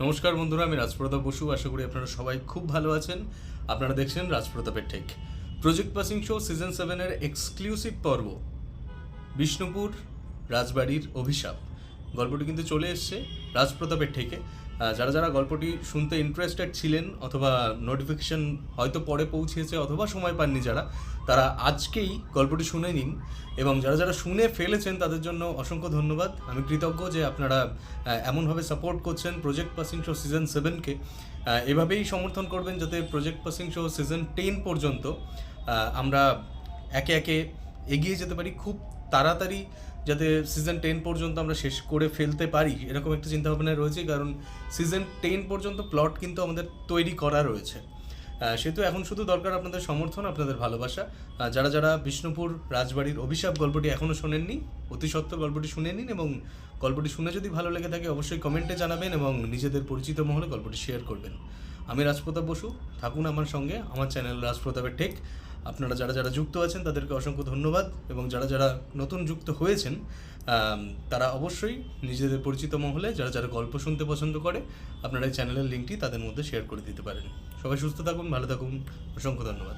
নমস্কার বন্ধুরা, আমি রাজপ্রতাপ বসু। আশা করি আপনারা সবাই খুব ভালো আছেন। আপনারা দেখছেন রাজপ্রতাপের ঠেক। প্রজেক্ট পাসিং শো সিজন সেভেনের এক্সক্লুসিভ পর্ব, বিষ্ণুপুর, রাজবাড়ির অভিশাপ। গল্পটি কিন্তু চলে এসছে রাজপ্রতাপের থেকে যারা যারা গল্পটি শুনতে ইন্টারেস্টেড ছিলেন অথবা নোটিফিকেশন হয়তো পরে পৌঁছেছে অথবা সময় পাননি যারা, তারা আজকেই গল্পটি শুনে নিন এবং যারা যারা শুনে ফেলেছেন তাদের জন্য অসংখ্য ধন্যবাদ। আমি কৃতজ্ঞ যে আপনারা এমনভাবে সাপোর্ট করছেন প্রজেক্ট পাসিং শো সিজন সেভেনকে এভাবেই সমর্থন করবেন যাতে project passing show season ten পর্যন্ত আমরা একে একে এগিয়ে যেতে পারি। খুব তাড়াতাড়ি যাতে সিজন টেন পর্যন্ত আমরা শেষ করে ফেলতে পারি, এরকম একটা চিন্তাভাবনা রয়েছে, কারণ সিজন টেন পর্যন্ত প্লট কিন্তু আমাদের তৈরি করা রয়েছে। সেহেতু এখন শুধু দরকার আপনাদের সমর্থন, আপনাদের ভালোবাসা। যারা যারা বিষ্ণুপুর রাজবাড়ির অভিশাপ গল্পটি এখনও শোনেননি, অতি সত্ত্বর গল্পটি শুনে নিন এবং গল্পটি শুনে যদি ভালো লেগে থাকে, অবশ্যই কমেন্টে জানাবেন এবং নিজেদের পরিচিত মহলে গল্পটি শেয়ার করবেন। আমি রাজপ্রতাপ বসু, থাকুন আমার সঙ্গে, আমার চ্যানেল রাজপ্রতাপের ঠেক আপনারা যারা যারা যুক্ত আছেন, তাদেরকে অসংখ্য ধন্যবাদ, এবং যারা যারা নতুন যুক্ত হয়েছেন তারা অবশ্যই নিজেদের পরিচিত মহলে যারা যারা গল্প শুনতে পছন্দ করে, আপনারা এই চ্যানেলের লিঙ্কটি তাদের মধ্যে শেয়ার করে দিতে পারেন। সবাই সুস্থ থাকুন, ভালো থাকুন, অসংখ্য ধন্যবাদ।